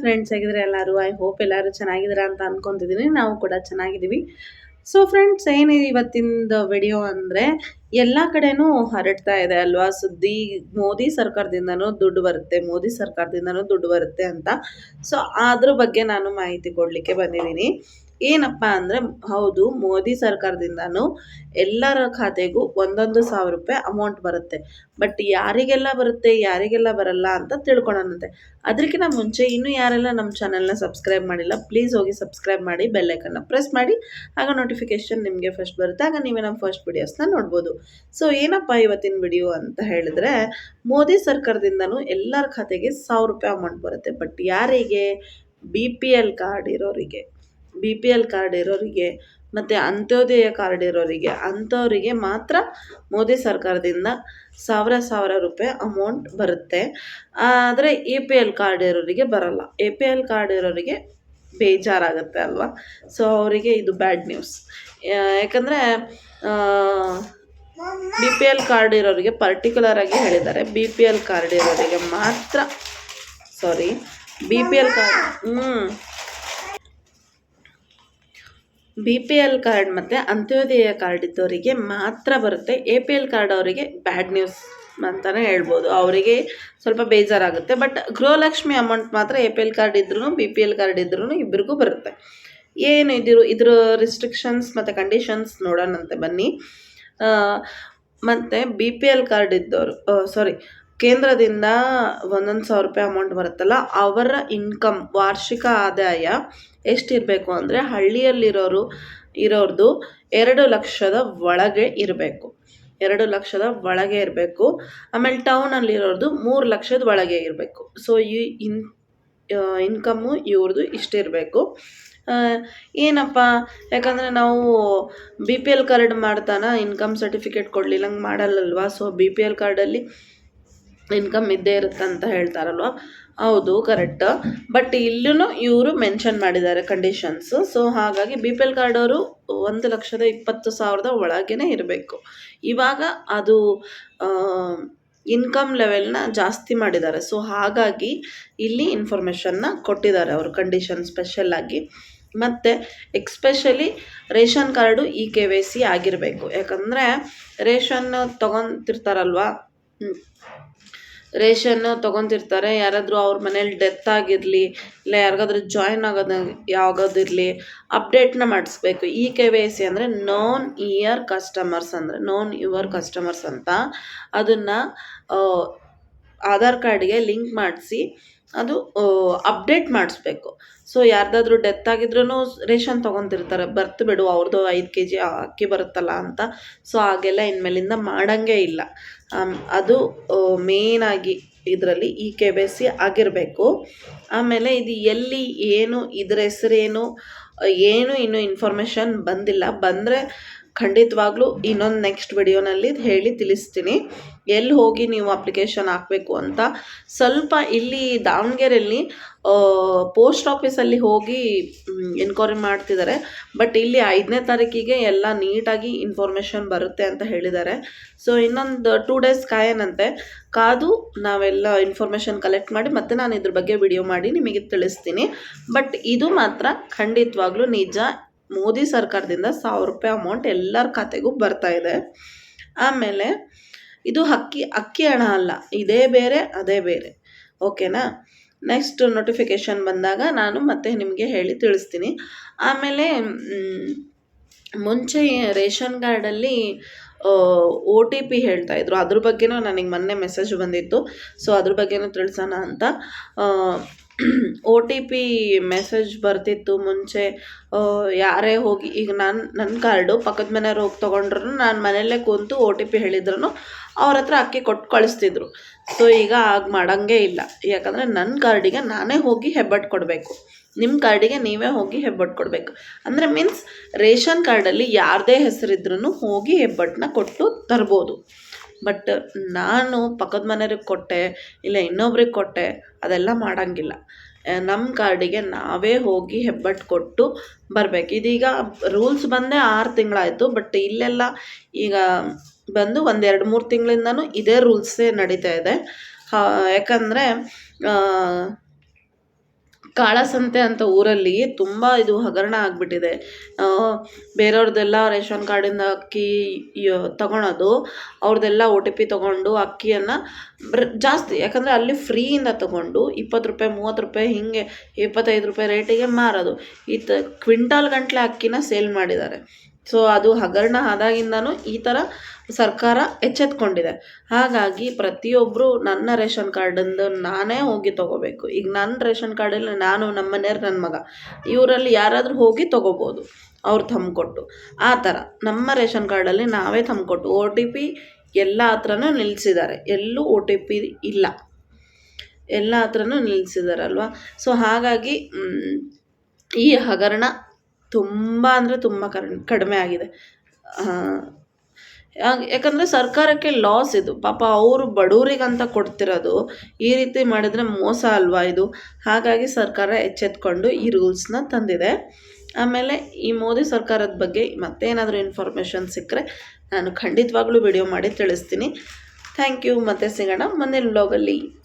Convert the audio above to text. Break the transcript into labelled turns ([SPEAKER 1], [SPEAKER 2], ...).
[SPEAKER 1] Friends ಆಗಿದ್ರೆ ಎಲ್ಲರೂ? I hope ಎಲ್ಲರೂ ಚೆನ್ನಾಗಿದ್ದೀರಾ ಅಂತ ಅನ್ಕೊಂತಿದ್ದೀನಿ ನಾವು ಕೂಡ ಚೆನ್ನಾಗಿದ್ದೀವಿ. ಸೊ ಫ್ರೆಂಡ್ಸ್ ಏನಿದೆ ಇವತ್ತಿಂದ ವಿಡಿಯೋ ಅಂದರೆ, ಎಲ್ಲ ಕಡೆನೂ ಹರಡ್ತಾ ಇದೆ ಅಲ್ವಾ? ಸುದ್ದಿ, ಮೋದಿ ಸರ್ಕಾರದಿಂದನೂ ದುಡ್ಡು ಬರುತ್ತೆ, ಮೋದಿ ಸರ್ಕಾರದಿಂದನೂ ದುಡ್ಡು ಬರುತ್ತೆ ಅಂತ. ಸೊ ಅದ್ರ ಬಗ್ಗೆ ನಾನು ಮಾಹಿತಿ ಕೊಡಲಿಕ್ಕೆ ಬಂದಿದ್ದೀನಿ. ಏನಪ್ಪ ಅಂದರೆ, ಹೌದು, ಮೋದಿ ಸರ್ಕಾರದಿಂದನೂ ಎಲ್ಲರ ಖಾತೆಗೂ ಒಂದೊಂದು ಸಾವಿರ ರೂಪಾಯಿ ಅಮೌಂಟ್ ಬರುತ್ತೆ. ಬಟ್ ಯಾರಿಗೆಲ್ಲ ಬರುತ್ತೆ, ಯಾರಿಗೆಲ್ಲ ಬರಲ್ಲ ಅಂತ ತಿಳ್ಕೊಳ್ಳೋಣಂತೆ ಅದಕ್ಕಿಂತ ಮುಂಚೆ ಇನ್ನೂ ಯಾರೆಲ್ಲ ನಮ್ಮ ಚಾನಲ್ನ ಸಬ್ಸ್ಕ್ರೈಬ್ ಮಾಡಿಲ್ಲ ಪ್ಲೀಸ್ ಹೋಗಿ ಸಬ್ಸ್ಕ್ರೈಬ್ ಮಾಡಿ ಬೆಲ್ಲೈಕನ್ನ ಪ್ರೆಸ್ ಮಾಡಿ, ಆಗ ನೋಟಿಫಿಕೇಶನ್ ನಿಮಗೆ ಫಸ್ಟ್ ಬರುತ್ತೆ. ಆಗ ನೀವೇ ನಮ್ಮ ಫಸ್ಟ್ ವಿಡಿಯೋಸ್ನ ನೋಡ್ಬೋದು. ಸೊ ಏನಪ್ಪ ಇವತ್ತಿನ ವಿಡಿಯೋ ಅಂತ ಹೇಳಿದ್ರೆ, ಮೋದಿ ಸರ್ಕಾರದಿಂದನೂ ಎಲ್ಲರ ಖಾತೆಗೆ ಸಾವಿರ ರೂಪಾಯಿ ಅಮೌಂಟ್ ಬರುತ್ತೆ. ಬಟ್ ಯಾರಿಗೆ? ಬಿ ಪಿ ಎಲ್ ಕಾರ್ಡ್ ಇರೋರಿಗೆ. ಬಿ ಪಿ ಎಲ್ ಕಾರ್ಡ್ ಇರೋರಿಗೆ ಮತ್ತು ಅಂತ್ಯೋದಯ ಕಾರ್ಡ್ ಇರೋರಿಗೆ, ಅಂಥವರಿಗೆ ಮಾತ್ರ ಮೋದಿ ಸರ್ಕಾರದಿಂದ ಸಾವಿರ ಸಾವಿರ ರೂಪಾಯಿ ಅಮೌಂಟ್ ಬರುತ್ತೆ. ಆದರೆ ಎ ಪಿ ಎಲ್ ಕಾರ್ಡ್ ಇರೋರಿಗೆ ಬರಲ್ಲ. ಎ ಪಿ ಎಲ್ ಕಾರ್ಡ್ ಇರೋರಿಗೆ ಬೇಜಾರಾಗುತ್ತೆ ಅಲ್ವಾ? ಸೊ ಅವರಿಗೆ ಇದು ಬ್ಯಾಡ್ ನ್ಯೂಸ್ ಯಾಕಂದರೆ ಬಿ ಪಿ ಎಲ್ ಕಾರ್ಡ್ ಇರೋರಿಗೆ ಪರ್ಟಿಕ್ಯುಲರ್ ಆಗಿ ಹೇಳಿದ್ದಾರೆ. ಬಿ ಪಿ ಎಲ್ ಕಾರ್ಡ್ ಇರೋರಿಗೆ ಮಾತ್ರ sorry B P L card ಹ್ಞೂ ಬಿ ಪಿ ಎಲ್ ಕಾರ್ಡ್ ಮತ್ತು ಅಂತ್ಯೋದಯ ಕಾರ್ಡ್ ಇದ್ದವರಿಗೆ ಮಾತ್ರ ಬರುತ್ತೆ. ಎ ಪಿ ಎಲ್ ಕಾರ್ಡ್ ಅವರಿಗೆ ಬ್ಯಾಡ್ ನ್ಯೂಸ್ ಅಂತಲೇ ಹೇಳ್ಬೋದು. ಅವರಿಗೆ ಸ್ವಲ್ಪ ಬೇಜಾರಾಗುತ್ತೆ. ಬಟ್ ಗೃಹಲಕ್ಷ್ಮಿ ಅಮೌಂಟ್ ಮಾತ್ರ ಎ ಪಿ ಎಲ್ ಕಾರ್ಡ್ ಇದ್ರೂ ಬಿ ಪಿ ಎಲ್ ಕಾರ್ಡ್ ಇದ್ರೂ ಇಬ್ಬರಿಗೂ ಬರುತ್ತೆ. ಏನು ಇದಿರು, ಇದ್ರ ರಿಸ್ಟ್ರಿಕ್ಷನ್ಸ್ ಮತ್ತು ಕಂಡೀಷನ್ಸ್ ನೋಡೋಣಂತೆ ಬನ್ನಿ. ಮತ್ತು ಬಿ ಪಿ ಎಲ್ ಕಾರ್ಡ್ ಇದ್ದವರು ಸಾರಿ ಕೇಂದ್ರದಿಂದ ಒಂದೊಂದು ಸಾವಿರ ರೂಪಾಯಿ ಅಮೌಂಟ್ ಬರುತ್ತಲ್ಲ, ಅವರ ಇನ್ಕಮ್ ವಾರ್ಷಿಕ ಆದಾಯ ಎಷ್ಟಿರಬೇಕು ಅಂದರೆ ಹಳ್ಳಿಯಲ್ಲಿರೋರು ಇರೋರ್ದು ಎರಡು ಲಕ್ಷದ ಒಳಗೆ ಇರಬೇಕು. ಎರಡು ಲಕ್ಷದ ಒಳಗೆ ಇರಬೇಕು. ಆಮೇಲೆ ಟೌನಲ್ಲಿರೋರ್ದು ಮೂರು ಲಕ್ಷದ ಒಳಗೆ ಇರಬೇಕು. ಸೊ ಈ ಇನ್ ಇನ್ಕಮ್ಮು ಇವ್ರದ್ದು ಇಷ್ಟಿರಬೇಕು. ಏನಪ್ಪ, ಯಾಕಂದರೆ ನಾವು ಬಿ ಪಿ ಎಲ್ ಕಾರ್ಡ್ ಮಾಡ್ತಾನ ಇನ್ಕಮ್ ಸರ್ಟಿಫಿಕೇಟ್ ಕೊಡಲಿಲ್ಲ ಹಂಗೆ ಮಾಡಲ್ಲಲ್ವಾ ಸೊ ಬಿ ಪಿ ಎಲ್ ಕಾರ್ಡಲ್ಲಿ ಇನ್ಕಮ್ ಇದ್ದೇ ಇರುತ್ತೆ ಅಂತ ಹೇಳ್ತಾರಲ್ವ? ಹೌದು ಕರೆಕ್ಟ್ ಬಟ್ ಇಲ್ಲೂ ಇವರು ಮೆನ್ಷನ್ ಮಾಡಿದ್ದಾರೆ ಕಂಡೀಷನ್ಸು ಸೊ ಹಾಗಾಗಿ ಬಿ ಪಿ ಎಲ್ ಕಾರ್ಡ್ ಅವರು ಒಂದು ಲಕ್ಷದ ಇಪ್ಪತ್ತು ಸಾವಿರದ ಒಳಗೇ ಇರಬೇಕು. ಇವಾಗ ಅದು ಇನ್ಕಮ್ ಲೆವೆಲ್ನ ಜಾಸ್ತಿ ಮಾಡಿದ್ದಾರೆ. ಸೊ ಹಾಗಾಗಿ ಇಲ್ಲಿ ಇನ್ಫಾರ್ಮೇಷನ್ನ ಕೊಟ್ಟಿದ್ದಾರೆ ಅವರು ಕಂಡೀಷನ್ ಸ್ಪೆಷಲ್ಲಾಗಿ ಮತ್ತು especially ration card E K Y C ಆಗಿರಬೇಕು. ಯಾಕಂದರೆ ರೇಷನ್ ತೊಗೊತಿರ್ತಾರಲ್ವ? ರೇಷನ್ನು ತೊಗೊತಿರ್ತಾರೆ ಯಾರಾದರೂ ಅವ್ರ ಮನೇಲಿ ಡೆತ್ ಆಗಿರಲಿ, ಇಲ್ಲ ಯಾರಿಗಾದ್ರೂ ಜಾಯ್ನ್ ಆಗೋದು ಯಾವಾಗೋದಿರಲಿ ಅಪ್ಡೇಟ್ನ ಮಾಡಿಸ್ಬೇಕು. ಇ ಕೆ ವೈ ಸಿ ಅಂದರೆ ನೋನ್ ಇಯರ್ ಕಸ್ಟಮರ್ಸ್ ಅಂದರೆ ನೋನ್ ಯುವರ್ ಕಸ್ಟಮರ್ಸ್ ಅಂತ. ಅದನ್ನು ಆಧಾರ್ ಕಾರ್ಡ್ಗೆ ಲಿಂಕ್ ಮಾಡಿಸಿ ಅದು ಅಪ್ಡೇಟ್ ಮಾಡಿಸ್ಬೇಕು. ಸೊ, ಯಾರ್ದಾದ್ರೂ ಡೆತ್ ಆಗಿದ್ರೂ ರೇಷನ್ ತೊಗೊತಿರ್ತಾರೆ ಬರ್ತು ಬಿಡು ಅವ್ರದ್ದು ಐದು ಕೆ ಜಿ ಅಕ್ಕಿ ಬರುತ್ತಲ್ಲ ಅಂತ. ಸೊ, ಹಾಗೆಲ್ಲ ಇನ್ಮೇಲಿಂದ ಮಾಡೋಂಗೇ ಇಲ್ಲ. ಅದು ಮೇನ್ ಆಗಿ ಇದರಲ್ಲಿ ಈ ಕೆ ಬೈ ಸಿ ಆಗಿರಬೇಕು. ಆಮೇಲೆ ಇದು ಎಲ್ಲಿ ಏನು, ಇದ್ರ ಹೆಸರೇನು, ಏನು ಇನ್ನೂ ಇನ್ಫಾರ್ಮೇಷನ್ ಬಂದಿಲ್ಲ. ಬಂದರೆ ಖಂಡಿತವಾಗ್ಲೂ ಇನ್ನೊಂದು ನೆಕ್ಸ್ಟ್ ವಿಡಿಯೋನಲ್ಲಿ ಹೇಳಿ ತಿಳಿಸ್ತೀನಿ. ಎಲ್ಲಿ ಹೋಗಿ ನೀವು ಅಪ್ಲಿಕೇಶನ್ ಹಾಕಬೇಕು ಅಂತ ಸ್ವಲ್ಪ ಇಲ್ಲಿ ದಾವಣಗೆರೆಯಲ್ಲಿ ಪೋಸ್ಟ್ ಆಫೀಸಲ್ಲಿ ಹೋಗಿ ಎನ್ಕ್ವೈರಿ ಮಾಡ್ತಿದ್ದಾರೆ. ಬಟ್ ಇಲ್ಲಿ ಐದನೇ ತಾರೀಕಿಗೆ ಎಲ್ಲ ನೀಟಾಗಿ ಇನ್ಫಾರ್ಮೇಷನ್ ಬರುತ್ತೆ ಅಂತ ಹೇಳಿದ್ದಾರೆ. ಸೊ ಇನ್ನೊಂದು ಟೂ ಡೇಸ್ ಕಾಯನಂತೆ. ಕಾದು ನಾವೆಲ್ಲ ಇನ್ಫಾರ್ಮೇಷನ್ ಕಲೆಕ್ಟ್ ಮಾಡಿ ಮತ್ತೆ ನಾನು ಇದ್ರ ಬಗ್ಗೆ ವಿಡಿಯೋ ಮಾಡಿ ನಿಮಗೆ ತಿಳಿಸ್ತೀನಿ. ಬಟ್ ಇದು ಮಾತ್ರ ಖಂಡಿತವಾಗ್ಲೂ ನಿಜ. ಮೋದಿ ಸರ್ಕಾರದಿಂದ ಸಾವಿರ ರೂಪಾಯಿ ಅಮೌಂಟ್ ಎಲ್ಲರ ಖಾತೆಗೂ ಬರ್ತಾ ಇದೆ. ಆಮೇಲೆ ಇದು ಅಕ್ಕಿ ಅಕ್ಕಿ ಹಣ ಅಲ್ಲ. ಇದೇ ಬೇರೆ, ಅದೇ ಬೇರೆ. ಓಕೆನಾ ನೆಕ್ಸ್ಟ್ ನೋಟಿಫಿಕೇಷನ್ ಬಂದಾಗ ನಾನು ಮತ್ತೆ ನಿಮಗೆ ಹೇಳಿ ತಿಳಿಸ್ತೀನಿ. ಆಮೇಲೆ ಮುಂಚೆ ರೇಷನ್ ಕಾರ್ಡಲ್ಲಿ ಓ ಟಿ ಪಿ ಹೇಳ್ತಾ ಇದ್ರು. ಅದ್ರ ಬಗ್ಗೆನೂ ನನಗೆ ಮೊನ್ನೆ ಮೆಸೇಜ್ ಬಂದಿತ್ತು. ಸೊ ಅದ್ರ ಬಗ್ಗೆನೂ ತಿಳಿಸೋಣ ಅಂತ. ಓ ಟಿ ಪಿ ಮೆಸೇಜ್ ಬರ್ತಿತ್ತು ಮುಂಚೆ ಯಾರೇ ಹೋಗಿ, ಈಗ ನಾನು ನನ್ನ ಕಾರ್ಡು ಪಕ್ಕದ ಮನೆಯವ್ರು ಹೋಗಿ ತೊಗೊಂಡ್ರು ನಾನು ಮನೆಯಲ್ಲೇ ಕೂತು ಓ ಟಿ ಪಿ ಹೇಳಿದ್ರು ಅವ್ರ ಹತ್ರ ಅಕ್ಕಿ ಕೊಟ್ಟು ಕಳಿಸ್ತಿದ್ರು. ಸೊ ಈಗ ಆಗ ಮಾಡೋಂಗೇ ಇಲ್ಲ. ಯಾಕಂದರೆ ನನ್ನ ಕಾರ್ಡಿಗೆ ನಾನೇ ಹೋಗಿ ಹೆಬ್ಬಟ್ಟು ಕೊಡಬೇಕು. ನಿಮ್ಮ ಕಾರ್ಡಿಗೆ ನೀವೇ ಹೋಗಿ ಹೆಬ್ಬಟ್ಟು ಕೊಡಬೇಕು. ಅಂದರೆ ಮೀನ್ಸ್ ರೇಷನ್ ಕಾರ್ಡಲ್ಲಿ ಯಾರದೇ ಹೆಸರಿದ್ರೂ ಹೋಗಿ ಹೆಬ್ಬಟ್ಟನ್ನ ಕೊಟ್ಟು ತರ್ಬೋದು. ಬಟ್ ನಾನು ಪಕ್ಕದ ಮನೆಯವ್ರಿಗೆ ಕೊಟ್ಟೆ, ಇಲ್ಲ ಇನ್ನೊಬ್ರಿಗೆ ಕೊಟ್ಟೆ, ಅದೆಲ್ಲ ಮಾಡೋಂಗಿಲ್ಲ. ನಮ್ಮ ಕಾರ್ಡಿಗೆ ನಾವೇ ಹೋಗಿ ಹೆಬ್ಬಟ್ಟು ಕೊಟ್ಟು ಬರಬೇಕು. ಇದೀಗ ರೂಲ್ಸ್ ಬಂದೇ ಆರು ತಿಂಗಳಾಯಿತು ಬಟ್ ಇಲ್ಲೆಲ್ಲ ಈಗ ಬಂದು ಒಂದೆರಡು ಮೂರು ತಿಂಗಳಿಂದನೂ ಇದೇ ರೂಲ್ಸೇ ನಡೀತಾ ಇದೆ. ಯಾಕಂದರೆ ಕಾಳಸಂತೆ ಅಂತ ಊರಲ್ಲಿ ತುಂಬ ಇದು ಹಗರಣ ಆಗಿಬಿಟ್ಟಿದೆ. ಬೇರೆಯವ್ರದ್ದೆಲ್ಲ ರೇಷನ್ ಕಾರ್ಡಿಂದ ಅಕ್ಕಿ ತಗೊಳೋದು ಅವ್ರದ್ದೆಲ್ಲ ಒ ಟಿ ಪಿ ತೊಗೊಂಡು ಅಕ್ಕಿಯನ್ನು ಜಾಸ್ತಿ, ಯಾಕಂದರೆ ಅಲ್ಲಿ ಫ್ರೀಯಿಂದ ತೊಗೊಂಡು ಇಪ್ಪತ್ತು ರೂಪಾಯಿ, ಮೂವತ್ತು ರೂಪಾಯಿ, ಹೀಗೆ ಇಪ್ಪತ್ತೈದು ರೂಪಾಯಿ ರೇಟಿಗೆ ಮಾರೋದು. ಈ ತ ಕ್ವಿಂಟಾಲ್ ಗಟ್ಟಲೆ ಅಕ್ಕಿನ ಸೇಲ್ ಮಾಡಿದ್ದಾರೆ. ಸೊ ಅದು ಹಗರಣ ಆದಾಗಿಂದನೂ ಈ ಥರ ಸರ್ಕಾರ ಎಚ್ಚೆತ್ಕೊಂಡಿದೆ. ಹಾಗಾಗಿ ಪ್ರತಿಯೊಬ್ಬರು ನನ್ನ ರೇಷನ್ ಕಾರ್ಡಿಂದು ನಾನೇ ಹೋಗಿ ತೊಗೋಬೇಕು. ಈಗ ನನ್ನ ರೇಷನ್ ಕಾರ್ಡಲ್ಲಿ ನಾನು ನಮ್ಮ ಮನೆಯವ್ರು ನನ್ನ ಮಗ. ಇವರಲ್ಲಿ ಯಾರಾದರೂ ಹೋಗಿ ತೊಗೋಬೋದು. ಅವ್ರು ತಂಬ್ಕೊಟ್ಟು ಆ ಥರ ನಮ್ಮ ರೇಷನ್ ಕಾರ್ಡಲ್ಲಿ ನಾವೇ ತಂಬ್ಕೊಟ್ಟು ಒ ಟಿ ಪಿ ಎಲ್ಲ ಹತ್ರನೂ ನಿಲ್ಲಿಸಿದ್ದಾರೆ ಎಲ್ಲೂ ಒ ಟಿ ಪಿ ಇಲ್ಲ. ಎಲ್ಲ ಹತ್ರನೂ ನಿಲ್ಲಿಸಿದಾರಲ್ವ ಸೊ ಹಾಗಾಗಿ ಈ ಹಗರಣ ತುಂಬ ಅಂದರೆ ತುಂಬ ಕಡಿಮೆ ಆಗಿದೆ. ಯಾಕ್- ಯಾಕಂದರೆ ಸರ್ಕಾರಕ್ಕೆ ಲಾಸ್ ಇದು. ಪಾಪ ಅವರು ಬಡವರಿಗಂತ ಕೊಡ್ತಿರೋದು ಈ ರೀತಿ ಮಾಡಿದರೆ ಮೋಸ ಅಲ್ವಾ ಇದು? ಹಾಗಾಗಿ ಸರ್ಕಾರ ಎಚ್ಚೆತ್ಕೊಂಡು ಈ ರೂಲ್ಸ್ನ ತಂದಿದೆ. ಆಮೇಲೆ ಈ ಮೋದಿ ಸರ್ಕಾರದ ಬಗ್ಗೆ ಮತ್ತೇನಾದರೂ ಇನ್ಫಾರ್ಮೇಷನ್ ಸಿಕ್ಕರೆ ನಾನು ಖಂಡಿತವಾಗ್ಲೂ ವಿಡಿಯೋ ಮಾಡಿ ತಿಳಿಸ್ತೀನಿ. ಥ್ಯಾಂಕ್ ಯು ಮತ್ತೆ ಸಿಗೋಣ. ಮುಂದಿನ ಬ್ಲಾಗಲ್ಲಿ